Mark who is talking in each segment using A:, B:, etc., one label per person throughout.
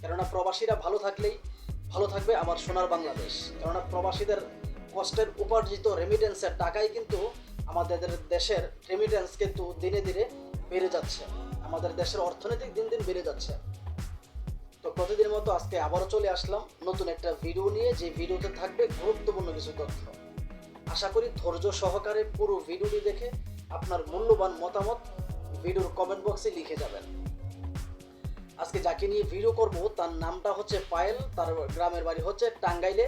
A: কেননা প্রবাসীরা ভালো থাকলেই ভালো থাকবে আমার সোনার বাংলাদেশ। কেননা প্রবাসীদের কষ্টের উপার্জিত রেমিটেন্সের টাকাই কিন্তু আমাদের দেশের রেমিটেন্স কিন্তু দিনে দিনে বেড়ে যাচ্ছে। আমাদের দেশের অর্থনৈতিক দিন দিন বেড়ে যাচ্ছে। তো প্রতিদিনের মতো আজকে আবারও চলে আসলাম নতুন একটা ভিডিও নিয়ে। যে ভিডিওতে থাকবে গুরুত্বপূর্ণ কিছু তথ্য। আশা করি ধৈর্য সহকারে পুরো ভিডিওটি দেখে আপনার মূল্যবান মতামত ভিডিওর কমেন্ট বক্সে লিখে যাবেন। আজকে যাকে নিয়ে ভিডিও করব, তার নামটা হচ্ছে পায়েল, তার গ্রামের বাড়ি হচ্ছে টাঙ্গাইলে।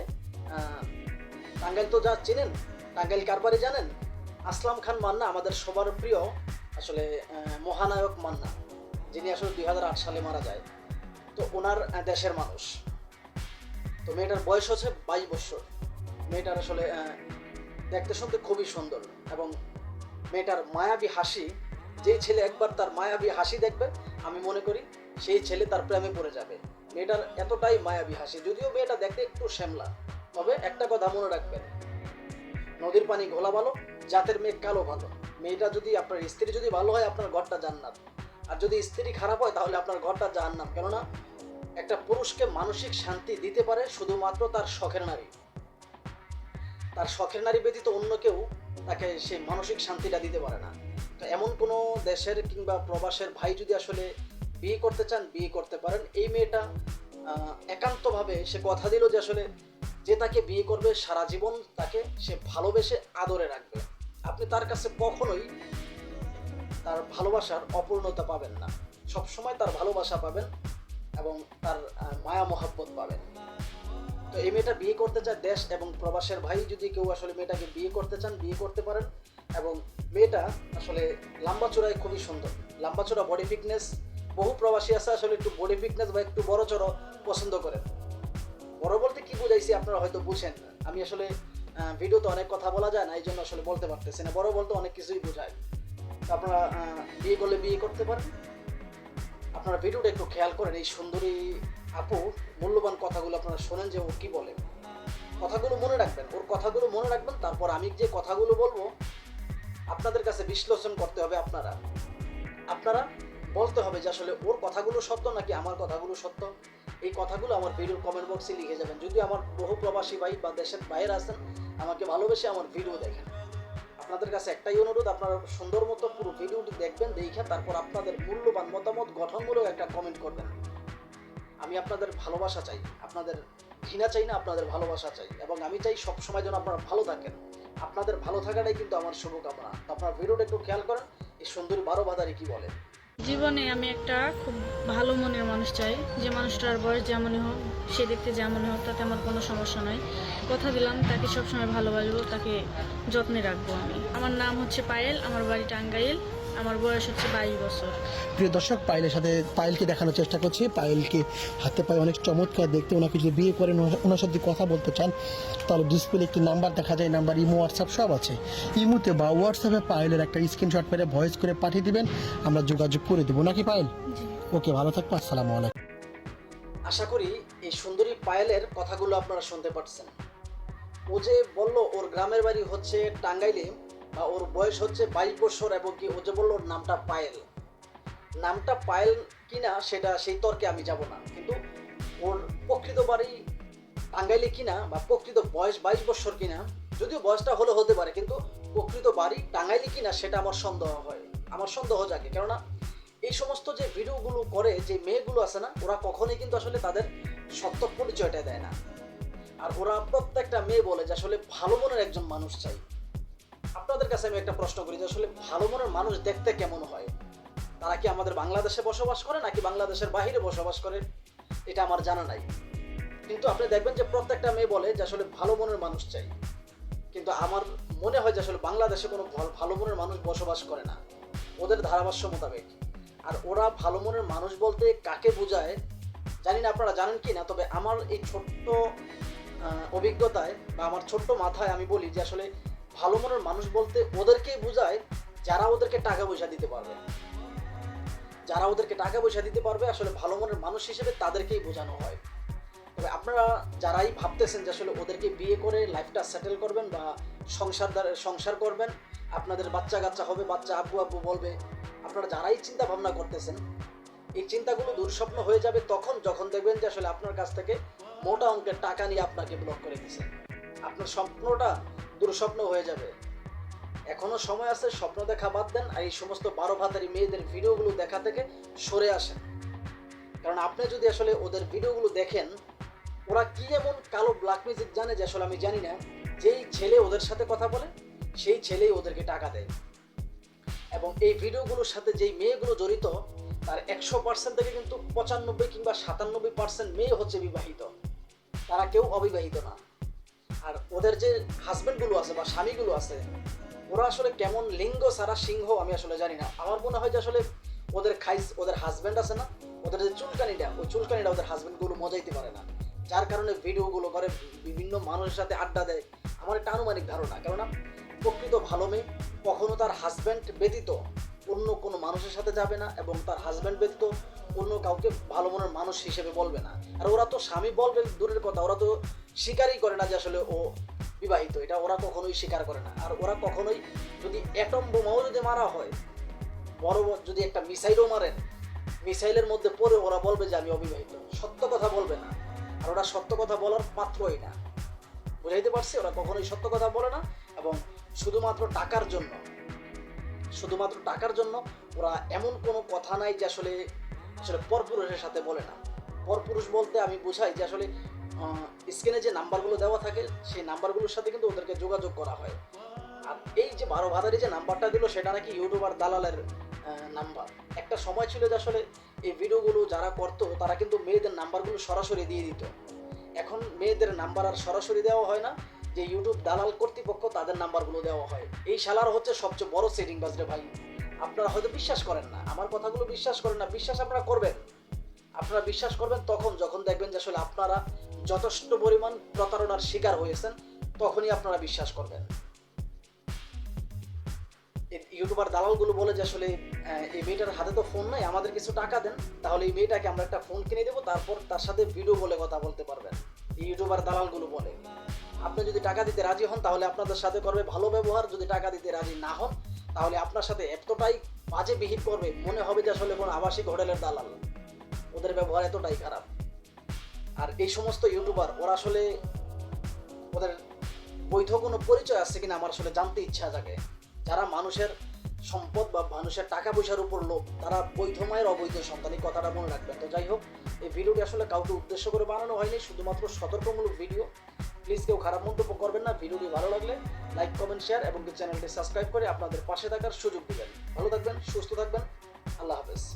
A: টাঙ্গাইল তো যা চেনেন, টাঙ্গাইল কার বাড়ি জানেন? আসলাম খান মান্না, আমাদের সবার প্রিয়, আসলে মহানায়ক মান্না, যিনি আসলে দুই হাজার আট সালে মারা যায়। তো ওনার দেশের মানুষ। তো মেয়েটার বয়স হচ্ছে বাইশ বছর। মেয়েটার আসলে দেখতে শুনতে খুবই সুন্দর এবং মেয়েটার মায়াবী হাসি, যে ছেলে একবার তার মায়াবী হাসি দেখবে আমি মনে করি সেই ছেলে তার প্রেমে পড়ে যাবে। মেয়েটার এতটাই মায়াবী হাসি, যদিও মেয়েটা দেখতে একটু শ্যামলা। তবে একটা কথা মনে রাখবেন, নদীর পানি ঘোলা ভালো, জাতের মেয়ে কালো ভালো। মেয়েটা যদি আপনার স্ত্রী যদি ভালো হয়, আপনার ঘরটা জান্নাত। আর যদি স্ত্রী খারাপ হয়, তাহলে আপনার ঘরটা জাহান্নাম। কেননা একটা পুরুষকে মানসিক শান্তি দিতে পারে শুধুমাত্র তার শখের নারী। তার শখের নারী ব্যতীত অন্য কেউ তাকে সেই মানসিক শান্তিটা দিতে পারে না। তো এমন কোনো দেশের কিংবা প্রবাসের ভাই যদি আসলে বিয়ে করতে চান, বিয়ে করতে পারেন। এই মেয়েটা একান্তভাবে সে কথা দিল যে আসলে যে তাকে বিয়ে করবে সারা জীবন তাকে সে ভালোবেসে আদরে রাখবে। আপনি তার কাছে কখনোই তার ভালোবাসার অপূর্ণতা পাবেন না। সবসময় তার ভালোবাসা পাবেন এবং তার মায়া মহাব্বত পাবেন। তো এই মেয়েটা বিয়ে করতে চায় দেশ এবং প্রবাসের ভাই যদি কেউ আসলে মেয়েটাকে বিয়ে করতে চান, বিয়ে করতে পারেন এবং মেয়েটা আসলে লম্বা চূড়ায় খুবই সুন্দর। লম্বা চূড়া বডি ফিটনেস বহু প্রবাসী আছে আসলে একটু বডি ফিটনেস বা একটু বড় চড়ো পছন্দ করেন বড় বলতে কি বুঝাইছি আপনারা হয়তো বুঝেন। আমি আসলে ভিডিওতে অনেক কথা বলা যায় না, এই জন্য আসলে বলতে পারতেছি না। বড় বলতে অনেক কিছুই বোঝায়। আপনারা বিয়ে করলে বিয়ে করতে পারেন। আপনারা ভিডিওটা একটু খেয়াল করেন, এই সুন্দরী আপু মূল্যবান কথাগুলো আপনারা শোনেন যে ও কী বলে। কথাগুলো মনে রাখবেন। ওর কথাগুলো মনে রাখবেন, তারপর আমি যে কথাগুলো বলব আপনাদের কাছে বিশ্লেষণ করতে হবে আপনারা। আপনারা বলতে হবে যে আসলে ওর কথাগুলো সত্য নাকি আমার কথাগুলো সত্য? এই কথাগুলো আমার ভিডিওর কমেন্ট বক্সে লিখে যাবেন। যদি আমার বহু প্রবাসী ভাই বা দেশের বাইরে আছেন, আমাকে ভালোবেসে আমার ভিডিও দেখেন। আপনাদের কাছে একটাই অনুরোধ, আপনারা সুন্দর মতো পুরো ভিডিওটি দেখবেন, দেখে তারপর আপনাদের মূল্যবান মতামত, গঠনমূলক একটা কমেন্ট করবেন। আমি আপনাদের ভালোবাসা চাই, আপনাদের ঘৃণা চাই না, আপনাদের ভালোবাসা চাই। এবং আমি চাই সব সময় যেন আপনারা ভালো থাকেন। আপনাদের ভালো থাকাটাই কিন্তু আমার শুভকামনা। আপনার ভিডিওটা একটু খেয়াল করেন, এই সুন্দর বারো বাজারে কি বলে?
B: জীবনে আমি একটা খুব ভালো মনের মানুষ চাই। যে মানুষটার বয়স যেমনই হোক, সে দেখতে যেমনই হোক, তাতে আমার কোনো সমস্যা নয় কথা দিলাম, তাকে সবসময় ভালোবাসবো, তাকে যত্নে রাখব আমি। আমার নাম হচ্ছে পায়েল, আমার বাড়ি টাঙ্গাইল আমার বয়স হচ্ছে বাইশ বছর।
C: প্রিয় দর্শক পায়েলের সাথে পায়েলকে দেখানোর চেষ্টা করছি। পায়েলকে হাতে পায়ে অনেক চমৎকার দেখতে ওনাকে যদি বিয়ে করেন ওনার- সাথে কথা বলতে চান তাহলে ডিসপ্লে একটি নাম্বার দেখা যায় নাম্বার ইমো হোয়াটসঅ্যাপ সব আছে। ইমোতে বা হোয়াটসঅ্যাপে পায়েলের একটা স্ক্রিনশট মেরে ভয়েস করে পাঠিয়ে দিবেন আমরা যোগাযোগ করে দেবো। নাকি পায়েল? ওকে ভালো থাকব আসসালামু আলাইকুম।
A: আশা করি এই সুন্দরী পায়েলের কথাগুলো আপনারা শুনতে পাচ্ছেন ও যে বলল ওর গ্রামের বাড়ি হচ্ছে টাঙ্গাইলে। ওর বয়স হচ্ছে বাইশ বছর এবং কি ও যে বলল নামটা পায়েল। নামটা পায়েল কিনা সেটা সেই তর্কে আমি যাব না। কিন্তু ওর প্রকৃত বাড়ি টাঙ্গাইলে কিনা বা প্রকৃত বয়স বাইশ বছর কিনা, যদিও বয়সটা হলে হতে পারে, কিন্তু প্রকৃত বাড়ি টাঙ্গাইলে কিনা সেটা আমার সন্দেহ হয়। আমার সন্দেহ জাগে, কেননা এই সমস্ত যে ভিডিওগুলো করে যে মেয়েগুলো আছে না, ওরা কখনোই কিন্তু আসলে তাদের সত্য পরিচয়টা দেয় না। আর ওরা প্রত্যেকটা মেয়ে বলে যে আসলে ভালো মনের একজন মানুষ চাই। আপনাদের কাছে আমি একটা প্রশ্ন করি যে আসলে ভালো মনের মানুষ দেখতে কেমন হয়? তারা কি আমাদের বাংলাদেশে বসবাস করে নাকি বাংলাদেশের বাইরে বসবাস করে? এটা আমার জানা নাই। কিন্তু আপনি দেখবেন যে প্রত্যেকটা মেয়ে বলে যে আসলে ভালো মনের মানুষ চাই। কিন্তু আমার মনে হয় যে আসলে বাংলাদেশে কোনো ভালো মনের মানুষ বসবাস করে না। ওদের ধারাভাষ্য মোতাবেক আর ওরা ভালো মনের মানুষ বলতে কাকে বোঝায় জানি না আপনারা জানেন কি না, তবে আমার এই ছোট্ট অভিজ্ঞতায় বা আমার ছোট্ট মাথায় আমি বলি যে আসলে ভালো মনের মানুষ বলতে ওদেরকেই বোঝায় যারা ওদেরকে টাকা পয়সা দিতে পারবে। যারা ওদেরকে টাকা পয়সা দিতে পারবে, আসলে ভালো মনের মানুষ হিসেবে তাদেরকেই বোঝানো হয়। তবে আপনারা যারাই ভাবতেছেন যে আসলে ওদেরকে বিয়ে করে লাইফটা সেটেল করবেন বা সংসার সংসার করবেন, আপনাদের বাচ্চা কাচ্চা হবে, বাচ্চা আব্বু আব্বু বলবে, আপনারা যারাই চিন্তা ভাবনা করতেছেন, এই চিন্তাগুলো দুঃস্বপ্ন হয়ে যাবে তখন যখন দেখবেন যে আসলে আপনার কাছ থেকে মোটা অঙ্কের টাকা নিয়ে আপনাকে ব্লক করে দিছে। আপনার স্বপ্নটা দুঃস্বপ্ন হয়ে যাবে। এখনও সময় আছে, স্বপ্ন দেখা বাদ দেন আর এই সমস্ত বারো ভাতারি মেয়েদের ভিডিওগুলো দেখা থেকে সরে আসেন। কারণ আপনি যদি আসলে ওদের ভিডিওগুলো দেখেন, ওরা কি এমন কালো ব্ল্যাক মিউজিক জানে যে আসলে আমি জানি না, যেই ছেলে ওদের সাথে কথা বলে, সেই ছেলেই ওদেরকে টাকা দেয়। এবং এই ভিডিওগুলোর সাথে যেই মেয়েগুলো জড়িত, তার একশো পার্সেন্ট থেকে কিন্তু পঁচানব্বই কিংবা সাতানব্বই পার্সেন্ট মেয়ে হচ্ছে বিবাহিত। তারা কেউ অবিবাহিত না। আর ওদের যে হাজবেন্ডগুলো আছে বা স্বামীগুলো আছে, ওরা আসলে কেমন লিঙ্গ সারা সিংহ আমি আসলে জানি না। আমার মনে হয় যে আসলে ওদের খাইস, ওদের হাজবেন্ড আছে না, ওদের যে চুলকানিটা, ওই চুলকানিটা ওদের হাজবেন্ডগুলো মজাইতে পারে না। যার কারণে ভিডিওগুলো করে বিভিন্ন মানুষের সাথে আড্ডা দেয়। আমার একটা আনুমানিক ধারণা, কেননা প্রকৃত ভালো মেয়ে কখনো তার হাজব্যান্ড ব্যতীত অন্য কোনো মানুষের সাথে যাবে না এবং তার হাজব্যান্ড ব্যতীত অন্য কাউকে ভালো মনের মানুষ হিসেবে বলবে না। আর ওরা তো স্বামী বলবে দূরের কথা, ওরা তো স্বীকারই করে না যে আসলে ও বিবাহিত। এটা ওরা কখনোই স্বীকার করে না। আর ওরা কখনোই যদি অ্যাটম বোমাও যদি মারা হয় বড় যদি একটা মিসাইলও মারেন, মিসাইলের মধ্যে পড়ে ওরা বলবে যে আমি অবিবাহিত। সত্য কথা বলবে না। আর ওরা সত্য কথা বলার পাত্রই না। বুঝাইতে পারছি? ওরা কখনোই সত্য কথা বলে না। এবং শুধুমাত্র টাকার জন্য, শুধুমাত্র টাকার জন্য ওরা এমন কোনো কথা নাই যে আসলে আসলে পরপুরুষের সাথে বলে না। পরপুরুষ বলতে আমি বোঝাই যে আসলে স্ক্রিনে যে নাম্বারগুলো দেওয়া থাকে, সেই নাম্বারগুলোর সাথে কিন্তু ওদেরকে যোগাযোগ করা হয়। আর এই যে বারো ভাতারি যে নাম্বারটা দিল, সেটা নাকি ইউটিউবার দালালের নাম্বার। একটা সময় ছিল যে আসলে এই ভিডিওগুলো যারা করতো, তারা কিন্তু মেয়েদের নাম্বারগুলো সরাসরি দিয়ে দিত। এখন মেয়েদের নাম্বার আর সরাসরি দেওয়া হয় না, যে ইউটিউব দালাল কর্তৃপক্ষ তাদের নাম্বারগুলো দেওয়া হয়। এই শালার হচ্ছে সবচেয়ে বড় সেটিং বাজরে ভাই। আপনারা হয়তো বিশ্বাস করেন না। আমার কথাগুলো বিশ্বাস করেন না, বিশ্বাস আপনারা করবেন। আপনারা বিশ্বাস করবেন তখন যখন দেখবেন যে আসলে আপনারা যথেষ্ট পরিমাণ প্রতারণার শিকার হয়েছেন, তখনই আপনারা বিশ্বাস করবেন। ইউটিউবার দালালগুলো বলে যে আসলে এই মেয়েটার হাতে তো ফোন নাই, আমাদের কিছু টাকা দেন, তাহলে এই মেয়েটাকে আমরা একটা ফোন কিনে দেবো, তারপর তার সাথে ভিডিও বলে কথা বলতে পারবেন। ইউটিউবার দালালগুলো বলে। আপনি যদি টাকা দিতে রাজি হন, তাহলে আপনাদের সাথে করবে ভালো ব্যবহার, যদি টাকা দিতে রাজি না হন তাহলে আপনার সাথে এতটাই বাজে বিহিত করবে, মনে হবে যে আসলে কোনো আবাসিক হোটেলের দালাল। ওদের ব্যবহার এতটাই খারাপ। আর এই সমস্ত ইউটিউবার, ওরা আসলে ওদের বৈধ কোনো পরিচয় আছে কিনা আমার আসলে জানতে ইচ্ছা জাগে। যারা মানুষের সম্পদ বা মানুষের টাকা পয়সার উপর লোভ, তারা বৈধ মায়ের অবৈধ সন্তান, এই কথাটা মনে রাখবেন। তো যাই হোক, এই ভিডিওটি আসলে কাউকে উদ্দেশ্য করে বানানো হয়নি, শুধুমাত্র সতর্কমূলক ভিডিও। প্লিজ কেউ খারাপ মন্তব্য করবেন না। ভিডিওটি ভালো লাগলে লাইক, কমেন্ট, শেয়ার এবং চ্যানেলটি সাবস্ক্রাইব করে আপনাদের পাশে থাকার সুযোগ দিবেন। ভালো থাকবেন, সুস্থ থাকবেন। আল্লাহ হাফেজ।